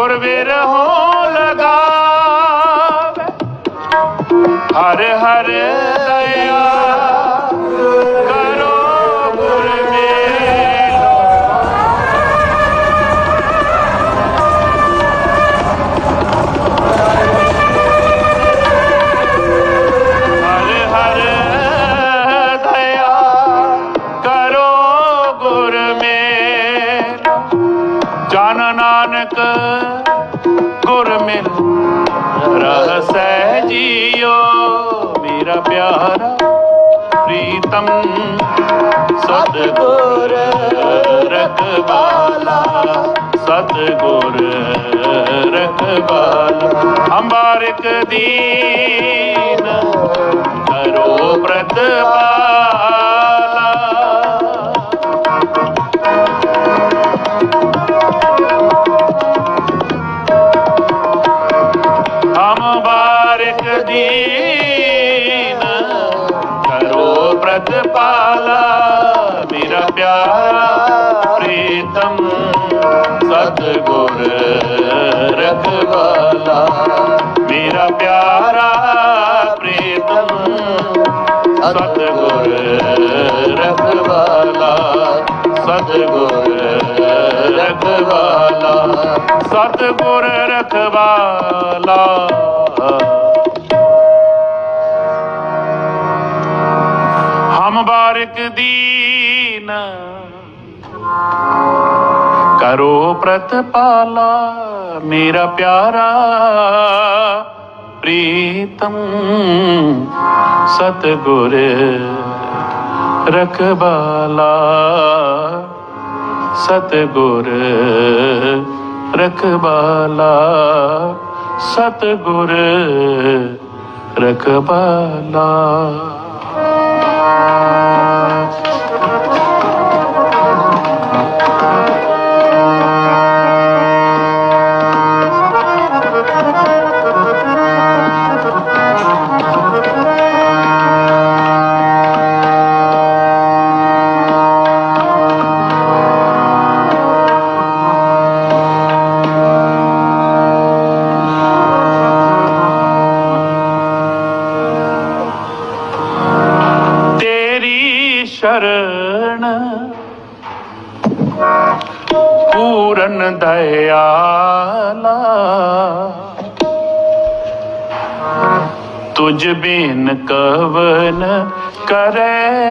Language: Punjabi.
ਵਿਰਹੋ ਲਗਾਵੇ ਹਰ ਹਰ ਦਇਆ ਕਰੋ ਗੁਰ ਮੇਲੋ ਹਰ ਹਰ ਦਇਆ ਕਰੋ ਗੁਰ ਮੇਲੋ ਜਨ ਨਾਨਕ ਜੀਓ ਮੇਰਾ ਪਿਆਰਾ ਪ੍ਰੀਤਮ ਸਤਿਗੁਰ ਰਖਵਾਲਾ ਸਤਿਗੁਰ ਰਖਵਾਲਾ। ਅੰਬਾਰਿਕ ਦੀਨ ਕਰੋ ਪ੍ਰਤਪਾਲਾ। ਹਮ ਬਾਰਿਕ ਦੀਨ ਕਰੋ ਪ੍ਰਤਪਾਲਾ, ਮੇਰਾ ਪਿਆਰਾ ਪ੍ਰੀਤਮ, ਸਤਿਗੁਰ ਰਖਵਾਲਾ। ਮੇਰਾ ਪਿਆਰਾ ਪ੍ਰੀਤਮ, ਸਤਿਗੁਰ ਰਖਵਾਲਾ। ਸਤਿਗੁਰ ਰਖਵਾਲਾ। ਸਤਿਗੁਰ ਰਖਵਾਲਾ। ਹਮ ਬਾਰਿਕ ਦੀਨ ਕਰੋ ਪ੍ਰਤਪਾਲਾ ਮੇਰਾ ਪਿਆਰਾ ਪ੍ਰੀਤਮ। ਸਤਿਗੁਰ ਰਖਵਾਲਾ ਸਤਿਗੁਰ ਰਖਵਾਲਾ ਸਤਿਗੁਰ ਰਖਵਾਲਾ। ਤੇਰੀ ਪੂਰਨ ਦਇਆਲਾ ਤੁਝ ਬਿਨ ਕਵਨ ਕਰੇ।